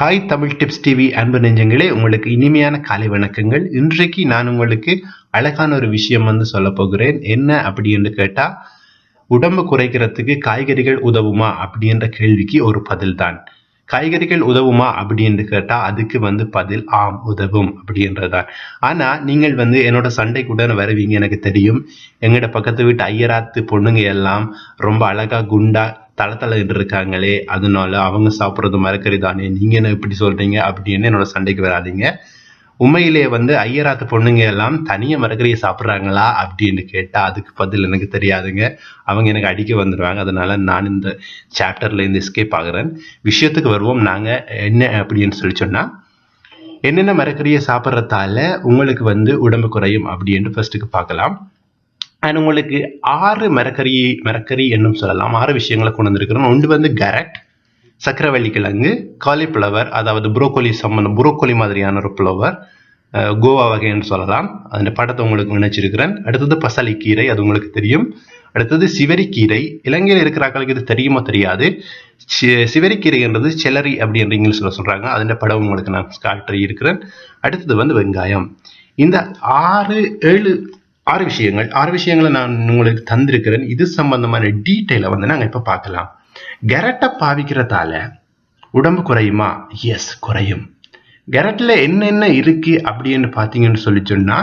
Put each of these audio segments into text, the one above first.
Hi Tamil tips TV அன்பு நெஞ்சங்களே உங்களுக்கு இனிமையான காலை வணக்கங்கள். இன்றைக்கு நான் உங்களுக்கு அழகான ஒரு விஷயம் வந்து சொல்ல போகிறேன். என்ன அப்படின்னு கேட்டால் உடம்பு குறைக்கிறதுக்கு காய்கறிகள் உதவுமா அப்படின்ற கேள்விக்கு ஒரு பதில் தான். காய்கறிகள் உதவுமா அப்படின்னு கேட்டால் அதுக்கு வந்து பதில் ஆம் உதவும் அப்படின்றதான் ஆனால் நீங்கள் வந்து என்னோட சண்டைக்குடன் வருவீங்க எனக்கு தெரியும். எங்களோட பக்கத்து வீட்டு ஐயராத்து பொண்ணுங்க எல்லாம் ரொம்ப அழகாக குண்டா தலை தளன்னு இருக்காங்களே அதனால அவங்க சாப்பிட்றது மரக்கறி தானே நீங்க என்ன இப்படி சொல்றீங்க அப்படின்னு என்னோட சண்டைக்கு வராதீங்க. உண்மையிலே வந்து ஐயராத்து பொண்ணுங்க எல்லாம் தனியாக மரக்கறியை சாப்பிட்றாங்களா அப்படின்னு கேட்டால் அதுக்கு பதில் எனக்கு தெரியாதுங்க. அவங்க எனக்கு அடிக்க வந்துடுவாங்க அதனால நான் இந்த சாப்டர்லேருந்து எஸ்கேப் ஆகிறேன். விஷயத்துக்கு வருவோம். நாங்கள் என்ன அப்படின்னு சொல்லி சொன்னால் என்னென்ன மரக்கறியை சாப்பிட்றதால உங்களுக்கு வந்து உடம்பு குறையும் அப்படின்னு ஃபர்ஸ்ட்டுக்கு பார்க்கலாம். அண்ட் உங்களுக்கு ஆறு மரக்கறி மரக்கறி என்னும் சொல்லலாம். ஆறு விஷயங்களை கொண்டு வந்திருக்கிறோம். ஒன்று வந்து கேரட் சக்கரவள்ளி கிழங்கு காலிஃப்ளவர் அதாவது புரோக்கோலி சம்மந்தம் புரோக்கோலி மாதிரியான ஒரு ஃப்ளவர் கோவா வகைன்னு சொல்லலாம். அந்த படத்தை உங்களுக்கு நினைச்சிருக்கிறேன். அடுத்தது பசலிக்கீரை அது உங்களுக்கு தெரியும். அடுத்தது சிவரிக்கீரை இலங்கையில் இருக்கிறாக்களுக்கு இது தெரியுமோ தெரியாது. சிவரிக்கீரைன்றது செலரி அப்படின்ற இங்கிலீஷில் சொல்கிறாங்க அதன் படம் உங்களுக்கு நான் காட்டி இருக்கிறேன். அடுத்தது வந்து வெங்காயம். இந்த ஆறு ஏழு ஆறு விஷயங்கள். ஆறு விஷயங்களை நான் உங்களுக்கு தந்திருக்கிறேன். இது சம்பந்தமான டீட்டெயிலை வந்து நாங்கள் இப்போ பார்க்கலாம். கெரட்டை பாவிக்கிறதால உடம்பு குறையுமா? எஸ் குறையும். கெரட்டில் என்னென்ன இருக்கு அப்படின்னு பார்த்தீங்கன்னு சொல்லி சொன்னா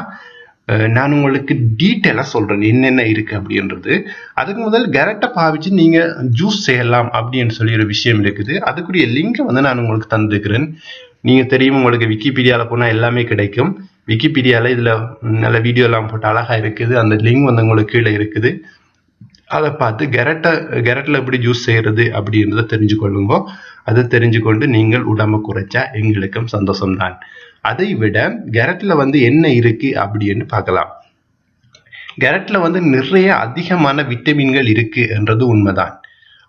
அஹ், நான் உங்களுக்கு டீட்டெயிலாக சொல்றேன். என்னென்ன இருக்கு அப்படின்றது. அதுக்கு முதல் கெரட்டை பாவிச்சு நீங்க ஜூஸ் செய்யலாம் அப்படின்னு சொல்லி ஒரு விஷயம் இருக்குது. அதுக்குரிய லிங்கை வந்து நான் உங்களுக்கு தந்திருக்கிறேன். நீங்க தெரியும் உங்களுக்கு விக்கிபீடியாவில் போனால் எல்லாமே கிடைக்கும். விக்கிபீடியாவில் இதில் நல்ல வீடியோலாம் போட்டு அழகா இருக்குது. அந்த லிங்க் வந்து உங்களுக்கு கீழே இருக்குது. அதை பார்த்து கெரட்டை கெரட்டில் எப்படி ஜூஸ் செய்யறது அப்படின்றத தெரிஞ்சுக்கொள்ளுங்க. அதை தெரிஞ்சுக்கொண்டு நீங்கள் உடம்பை குறைச்சா எங்களுக்கும் சந்தோஷம்தான். அதை விட கெரட்டில் வந்து என்ன இருக்கு அப்படின்னு பார்க்கலாம். கெரட்டில் வந்து நிறைய அதிகமான விட்டமின்கள் இருக்கு என்றது உண்மைதான்.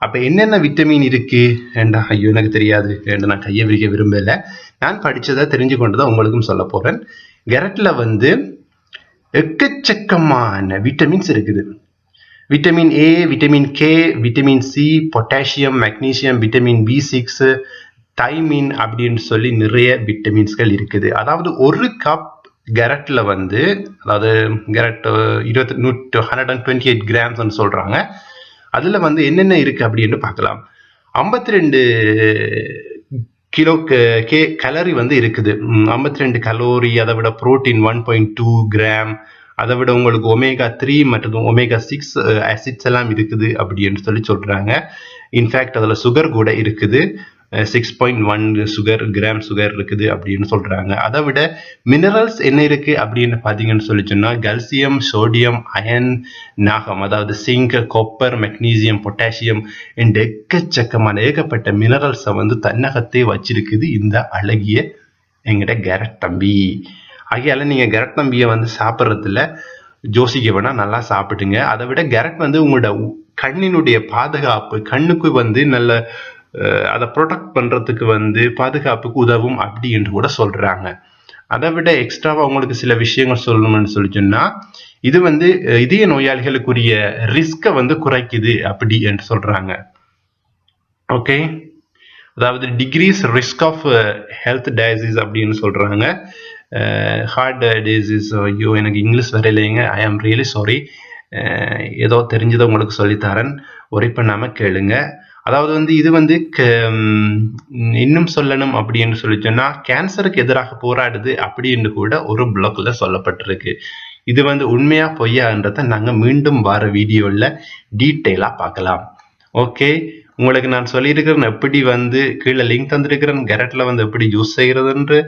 அப்போ என்னென்ன விட்டமின் இருக்கு? ஏண்டா ஐயோ எனக்கு தெரியாது. ஏண்டா நான் கையை விரிக்க விரும்பலை. நான் படிச்சதை தெரிஞ்சு கொண்டு தான் உங்களுக்கும் சொல்ல போகிறேன் கேரட்ல வந்து எக்கச்சக்கமான விட்டமின்ஸ் இருக்குது. Vitamin A vitamin K vitamin C potassium magnesium vitamin B six thiamine அப்படின்னு சொல்லி நிறைய விட்டமின்ஸ்கள் இருக்குது. அதாவது ஒரு கப் கெரட்டில் வந்து அதாவது கேரட் இருபத்தி நூற்று ஹண்ட்ரட் அண்ட் டுவெண்ட்டி எயிட் கிராம்ஸ்னு சொல்கிறாங்க அதில் வந்து என்னென்ன இருக்குது அப்படின்னு பார்க்கலாம். ஐம்பத்தி ரெண்டு கிலோ கே கலரி வந்து இருக்குது. ஐம்பத்தி ரெண்டு கலோரி அதை விட protein one point two gram அதை விட உங்களுக்கு ஒமேகா த்ரீ மற்றும் ஒமேகா சிக்ஸ் ஆசிட்ஸ் எல்லாம் இருக்குது அப்படின்னு சொல்லி சொல்றாங்க. இன்ஃபேக்ட் அதில் சுகர் கூட இருக்குது. Six point one sugar gram sugar இருக்குது அப்படின்னு சொல்றாங்க. அதை விட மினரல்ஸ் என்ன இருக்கு அப்படின்னு பார்த்தீங்கன்னு சொல்லி சொன்னா கல்சியம் சோடியம் அயன் நாகம் அதாவது சிங்க் கொப்பர் மெக்னீசியம் பொட்டாசியம் என்ற எக்கச்சக்கமான ஏகப்பட்ட மினரல்ஸை வந்து தன்னகத்தே வச்சிருக்குது இந்த அழகிய எங்கிட்ட கேரட் தம்பி. ஆகையால நீங்க கேரட் தம்பியை வந்து சாப்பிட்றதுல ஜோசிக்க வேணா நல்லா சாப்பிடுங்க அதை விட கேரட் வந்து உங்களோட உ- கண்ணினுடைய பாதுகாப்பு கண்ணுக்கு வந்து நல்ல அதை ப்ரொடெக்ட் பண்ணுறதுக்கு வந்து பாதுகாப்புக்கு உதவும் அப்படி என்று கூட சொல்கிறாங்க அதை விட எக்ஸ்ட்ராவாக அவங்களுக்கு சில விஷயங்கள் சொல்லணும்னு சொல்லி சொன்னால் இது வந்து இதய நோயாளிகளுக்குரிய ரிஸ்கை வந்து குறைக்குது அப்படி என்று சொல்கிறாங்க ஓகே அதாவது decrease risk of health disease அப்படின்னு சொல்கிறாங்க ஹார்ட் டிசீஸ் ஐயோ எனக்கு English வரையிலைங்க I am really sorry ஏதோ தெரிஞ்சதை உங்களுக்கு சொல்லித்தரேன். ஒரே பண்ணாமல் கேளுங்கள் அதாவது வந்து இது வந்து இன்னும் சொல்லணும் அப்படின்னு சொல்லி சொன்னா கேன்சருக்கு எதிராக போராடுது அப்படின்னு கூட ஒரு பிளாக்ல சொல்லப்பட்டிருக்கு. இது வந்து உண்மையா பொய்யான்றதை நாங்க மீண்டும் வர வீடியோல டீட்டெயிலா பார்க்கலாம். ஓகே உங்களுக்கு நான் சொல்லியிருக்கிறேன் எப்படி வந்து கீழே லிங்க் தந்திருக்கிறேன். கேரட்ல வந்து எப்படி யூஸ் செய்யறதுன்று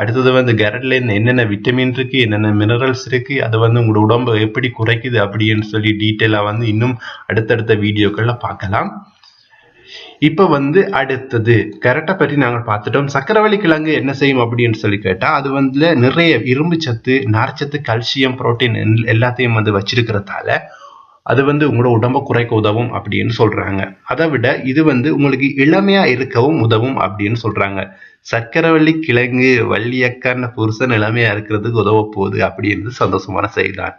அடுத்தது வந்து கேரட்ல என்னென்ன விட்டமின் இருக்கு என்னென்ன மினரல்ஸ் இருக்கு அது வந்து உங்களோட உடம்பு எப்படி குறைக்குது அப்படின்னு சொல்லி டீட்டெயிலா வந்து இன்னும் அடுத்தடுத்த வீடியோக்கள்ல பார்க்கலாம். இப்ப வந்து அடுத்தது. கரெக்டா பற்றி நாங்கள் பார்த்துட்டோம். சக்கரவள்ளி கிழங்கு என்ன செய்யும் அப்படின்னு சொல்லி கேட்டா அது வந்து நிறைய இரும்பு சத்து நார்ச்சத்து கால்சியம் புரோட்டீன் எல்லாத்தையும் வந்து வச்சிருக்கிறதால அது வந்து உங்களோட உடம்ப குறைக்க உதவும் அப்படின்னு சொல்றாங்க. அதை விட இது வந்து உங்களுக்கு இளமையா இருக்கவும் உதவும் அப்படின்னு சொல்றாங்க. சக்கரவள்ளி கிழங்கு வள்ளியக்கான புருஷன் இளமையா இருக்கிறதுக்கு உதவ போகுது அப்படின்னு சந்தோஷமான செய்தான்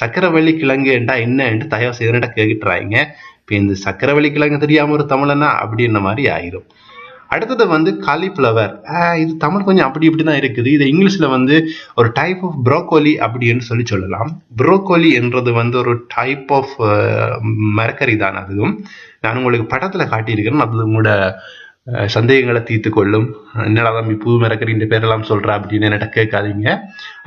சக்கரவள்ளி கிழங்கு என்றா என்ன என்று தயவு செய்து கேட்டுறாங்க இப்போ இந்த சக்கரவள்ளி கிழங்கு தெரியாமல் ஒரு தமிழனா அப்படின்ற மாதிரி ஆயிரும். அடுத்தது வந்து காலிஃப்ளவர் இது தமிழ் கொஞ்சம் அப்படி இப்படி தான் இருக்குது. இது இங்கிலீஷில் வந்து ஒரு டைப் ஆஃப் ப்ரோக்கோலி அப்படின்னு சொல்லி சொல்லலாம். ப்ரோக்கோலி என்றது வந்து ஒரு டைப் ஆஃப் மரக்கறி தான் அதுவும். நான் உங்களுக்கு படத்தில் காட்டியிருக்கிறேன். அது உங்களோட சந்தேகங்களை தீர்த்து கொள்ளும். என்னடா தம்பி புது மரக்கறி இந்த பேரெல்லாம் சொல்கிற அப்படின்னு என்னட்ட கேட்காதீங்க.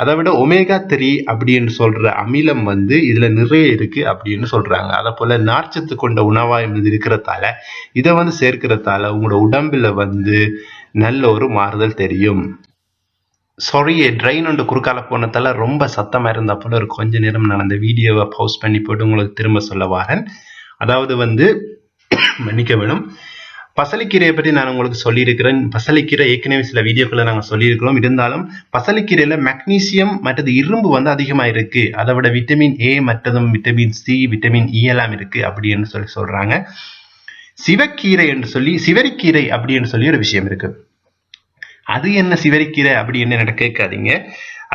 அதை விட ஒமேகா த்ரீ அப்படின்னு சொல்ற அமிலம் வந்து இதுல நிறைய இருக்கு அப்படின்னு சொல்றாங்க. அதை போல நார்ச்சத்து கொண்ட உணவா இது இருக்கிறதால இதை வந்து சேர்க்கிறதால உங்களோட உடம்புல வந்து நல்ல ஒரு மாறுதல் தெரியும். சாரி ட்ரெயின் ஒன்று குறுக்கால போனதால ரொம்ப சத்தமா இருந்த போல ஒரு கொஞ்ச நேரம் நான் அந்த வீடியோவை பவுஸ் பண்ணி போட்டு உங்களுக்கு திரும்ப சொல்ல வரேன். அதாவது வந்து மன்னிக்க வேணும். பசலிக்கீரையை பற்றி நான் உங்களுக்கு சொல்லியிருக்கிறேன். பசலிக்கீரை ஏற்கனவே சில வீடியோக்களை நாங்கள் சொல்லியிருக்கிறோம். இருந்தாலும் பசலிக்கீரையில் மெக்னீசியம் மற்றது இரும்பு வந்து அதிகமாக இருக்கு. அதை விட விட்டமின் ஏ மற்றதும் விட்டமின் சி விட்டமின் இ எல்லாம் இருக்கு அப்படின்னு சொல்லி சொல்றாங்க. சிவக்கீரை என்று சொல்லி சிவரிக்கீரை அப்படின்னு சொல்லி ஒரு விஷயம் இருக்கு. அது என்ன சிவரிக்கீரை அப்படின்னு என்கிட்ட கேட்காதீங்க.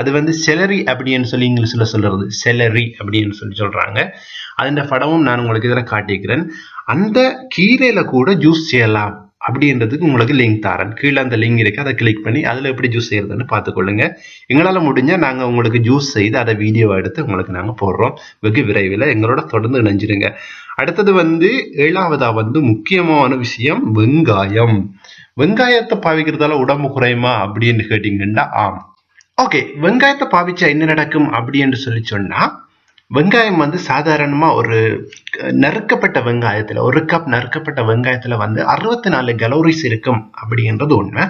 அது வந்து செலரி அப்படின்னு சொல்லி இங்கிலீஷில் சொல்கிறது செலரி அப்படின்னு சொல்லி சொல்கிறாங்க அதுன்ற படமும் நான் உங்களுக்கு இதில் காட்டிக்கிறேன் அந்த கீரையில் கூட ஜூஸ் செய்யலாம் அப்படின்றதுக்கு உங்களுக்கு லிங்க் தரேன். கீழே அந்த லிங்க் இருக்கு. அதை கிளிக் பண்ணி அதில் எப்படி ஜூஸ் செய்யறதுன்னு பார்த்துக்கொள்ளுங்க. எங்களால் முடிஞ்சால் நாங்கள் உங்களுக்கு ஜூஸ் செய்து அதை வீடியோ எடுத்து உங்களுக்கு நாங்கள் போடுறோம். வெகு விரைவில் எங்களோட தொடர்ந்து இணைஞ்சிருங்க. அடுத்தது வந்து ஏழாவதாக வந்து முக்கியமான விஷயம் வெங்காயம். வெங்காயத்தை பாவிக்கிறதால உடம்பு குறையுமா அப்படின்னு கேட்டீங்கன்னா ஆம். ஓகே வெங்காயத்தை பாவிச்சா என்ன நடக்கும் அப்படின்னு சொல்லி சொன்னா வெங்காயம் வந்து சாதாரணமா ஒரு நறுக்கப்பட்ட வெங்காயத்துல ஒரு கப் நறுக்கப்பட்ட வெங்காயத்துல வந்து அறுபத்தி நாலு கலோரிஸ் இருக்கும் அப்படின்றது உண்மை.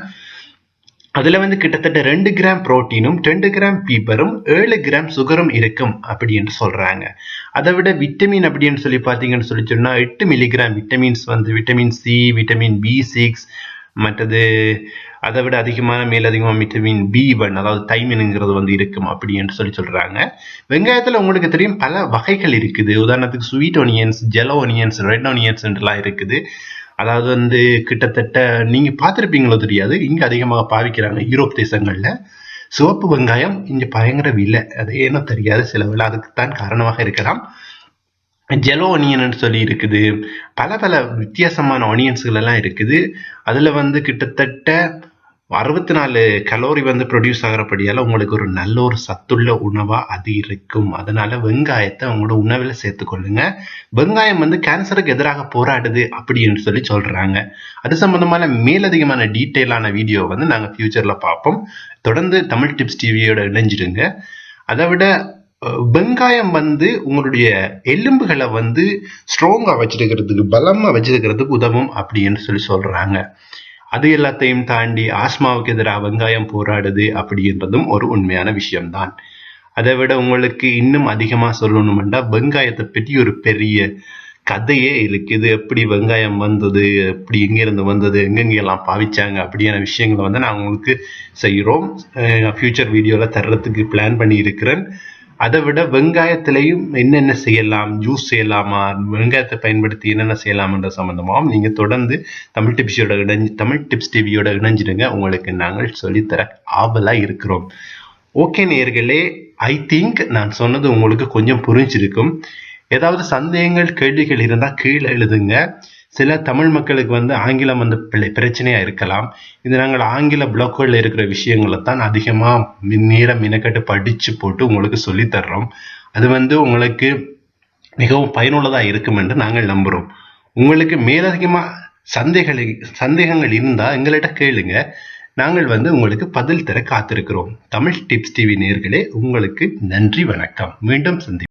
அதுல வந்து கிட்டத்தட்ட ரெண்டு கிராம் புரோட்டீனும் ரெண்டு கிராம் பீப்பரும் ஏழு கிராம் சுகரும் இருக்கும் அப்படின்னு சொல்றாங்க. அதை விட விட்டமின் அப்படின்னு சொல்லி பார்த்தீங்கன்னு சொல்லி சொன்னா எட்டு மில்லிகிராம் விட்டமின்ஸ் வந்து vitamin C vitamin B six மற்றது அதை விட அதிகமான மேலதிகமாக விட்டமின் பி ஒன் அதாவது தைமின்ங்கிறது வந்து இருக்கும் அப்படி என்று சொல்லி சொல்கிறாங்க வெங்காயத்தில் உங்களுக்கு தெரியும் பல வகைகள் இருக்குது. உதாரணத்துக்கு sweet onions yellow onions red onions எல்லாம் இருக்குது. அதாவது வந்து கிட்டத்தட்ட நீங்கள் பார்த்துருப்பீங்களோ தெரியாது. இங்கே அதிகமாக பாவிக்கிறாங்க யூரோப் தேசங்களில். சிவப்பு வெங்காயம் இங்கே பயங்கர விலை. அது ஏனோ தெரியாது. சில வேளை அதுக்கு தான் காரணமாக இருக்கலாம். ஜெலோ ஒனியன்னு சொல்லி இருக்குது. பல பல வித்தியாசமான ஒனியன்ஸ்கள் எல்லாம் இருக்குது. அதில் வந்து கிட்டத்தட்ட அறுபத்தி நாலு கலோரி வந்து ப்ரொடியூஸ் ஆகிறபடியால் உங்களுக்கு ஒரு நல்ல ஒரு சத்துள்ள உணவாக அது இருக்கும். அதனால வெங்காயத்தை உங்களோட உணவில் சேர்த்துக்கொள்ளுங்க. வெங்காயம் வந்து கேன்சருக்கு எதிராக போராடுது அப்படின்னு சொல்லி சொல்கிறாங்க அது சம்மந்தமான மேலதிகமான டீட்டெயிலான வீடியோ வந்து நாங்கள் ஃப்யூச்சரில் பார்ப்போம். தொடர்ந்து தமிழ் டிப்ஸ் டிவியோட இணைஞ்சிடுங்க. அதை விட வெங்காயம் வந்து உங்களுடைய எலும்புகளை வந்து ஸ்ட்ராங்காக வச்சிருக்கிறதுக்கு பலமாக வச்சிருக்கிறதுக்கு உதவும் அப்படின்னு சொல்லி சொல்றாங்க. அது எல்லாத்தையும் தாண்டி ஆஸ்மாவுக்கு எதிராக வெங்காயம் போராடுது அப்படின்றதும் ஒரு உண்மையான விஷயம்தான். அதை விட உங்களுக்கு இன்னும் அதிகமாக சொல்லணும்னா வெங்காயத்தை பற்றி ஒரு பெரிய கதையே இருக்குது. எப்படி வெங்காயம் வந்தது எப்படி எங்கேருந்து வந்தது எங்கெங்கெல்லாம் பாவிச்சாங்க அப்படியான விஷயங்களை வந்து நான் உங்களுக்கு செய்கிறோம். ஃபியூச்சர் வீடியோவில் தர்றதுக்கு பிளான் பண்ணி இருக்கிறேன் அதை விட வெங்காயத்திலையும் என்னென்ன செய்யலாம் ஜூஸ் செய்யலாமா வெங்காயத்தை பயன்படுத்தி என்னென்ன செய்யலாம்ன்ற சம்மந்தமாகவும் நீங்கள் தொடர்ந்து தமிழ் டிப்ஸியோட இணைஞ்சு தமிழ் டிப்ஸ் டிவியோட இணைஞ்சிடுங்க. உங்களுக்கு நாங்கள் சொல்லித்தர ஆவலாக இருக்கிறோம். ஓகே நேர்களே ஐ திங்க் நான் சொன்னது உங்களுக்கு கொஞ்சம் புரிஞ்சிருக்கும். ஏதாவது சந்தேகங்கள் கேள்விகள் இருந்தால் கீழே எழுதுங்க. சில தமிழ் மக்களுக்கு வந்து ஆங்கிலம் வந்து பிழை- பிரச்சனையா இருக்கலாம். இது நாங்கள் ஆங்கில பிளாக்குகளில் இருக்கிற விஷயங்களை தான் அதிகமா மின் நேரம் மினக்கட்டு படிச்சு போட்டு உங்களுக்கு சொல்லித் தர்றோம். அது வந்து உங்களுக்கு மிகவும் பயனுள்ளதா இருக்கும் என்று நாங்கள் நம்புறோம். உங்களுக்கு மேலதிகமா சந்தேகங்கள் சந்தேகங்கள் இருந்தா எங்கள்கிட்ட கேளுங்க. நாங்கள் வந்து உங்களுக்கு பதில் தர காத்திருக்கிறோம். தமிழ் டிப்ஸ் டிவி நேர்களே உங்களுக்கு நன்றி வணக்கம். மீண்டும் சந்தி